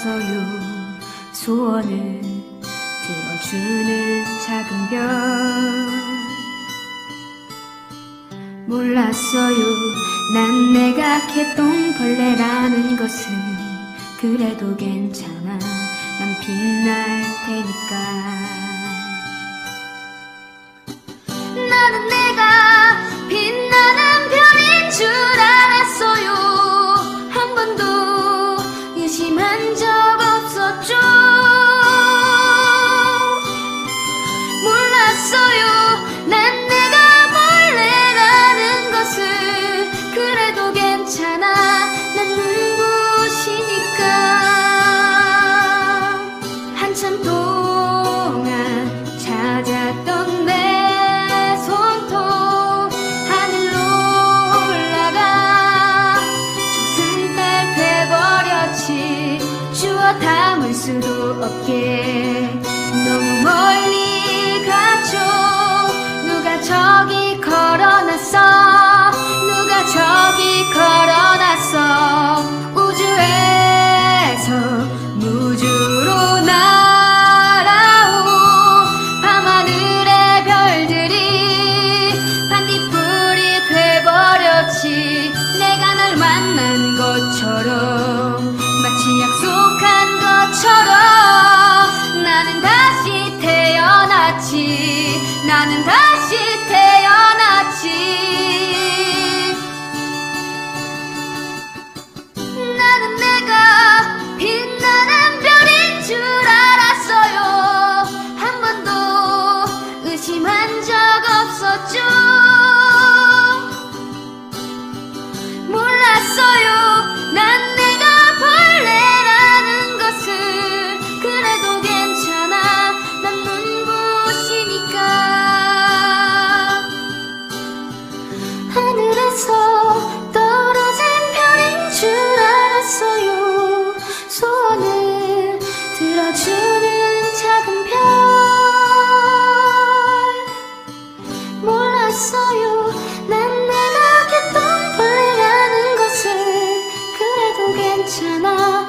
았어요. 소원을 들어주는 작은 별. 몰랐어요. 난 내가 개똥벌레라는 것은 그래도 괜찮아. 난 빛날 않았어요. 난 내가 몰래 가는 것을 그래도 괜찮아. 난 눈부시니까? 한참 동안 찾았던 내 손톱 하늘로 올라가 죽순발 돼버렸지. 담을 수도 없게. 괜찮아.